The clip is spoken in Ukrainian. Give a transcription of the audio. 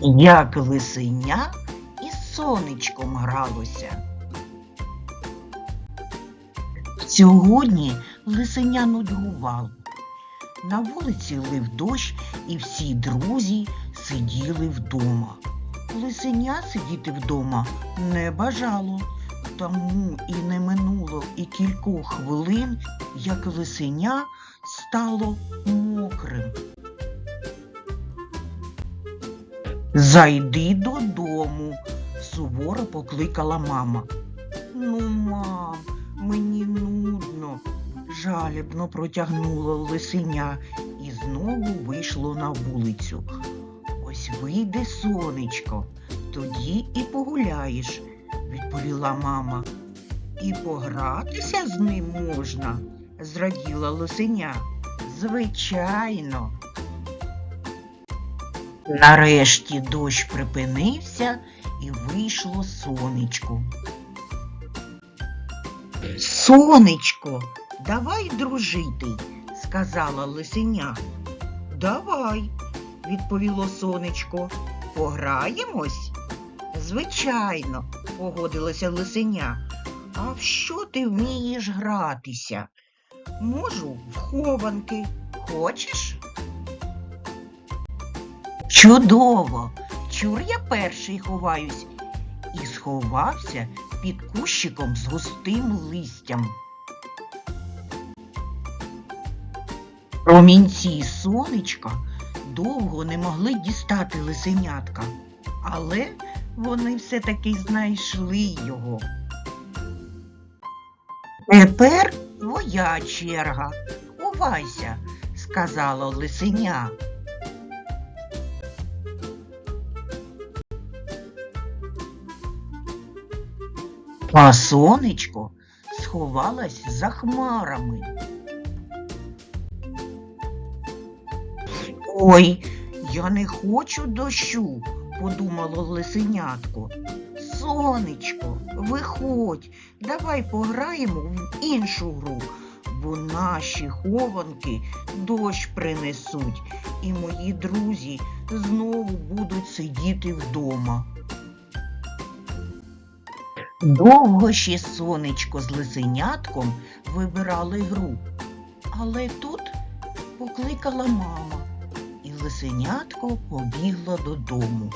Як лисеня із сонечком гралося. Сьогодні лисеня нудьгувало. На вулиці лив дощ, і всі друзі сиділи вдома. Лисеня сидіти вдома не бажало, тому і не минуло і кількох хвилин, як лисеня стало мокрим. Зайди додому, суворо покликала мама. Ну, мам, мені нудно, жалібно протягнуло лисеня і знову вийшло на вулицю. Ось вийде сонечко, тоді і погуляєш, відповіла мама. І погратися з ним можна, зраділа лисеня. Звичайно. Нарешті дощ припинився і вийшло сонечко. Сонечко, давай дружити, сказала лисеня. Давай, відповіло сонечко. Пограємось? Звичайно, погодилася лисеня. А в що ти вмієш гратися? Можу в хованки. Хочеш? Чудово! Чур я перший ховаюсь і сховався під кущиком з густим листям. Промінці сонечка довго не могли дістати лисенятка, але вони все-таки знайшли його. Тепер твоя черга. Ховайся, сказала лисеня. А сонечко сховалась за хмарами. Ой, я не хочу дощу, подумало лисенятко. Сонечко, виходь, давай пограємо в іншу гру, бо наші хованки дощ принесуть, і мої друзі знову будуть сидіти вдома. Довго ще сонечко з лисенятком вибирали гру, але тут покликала мама, і лисенятко побігло додому.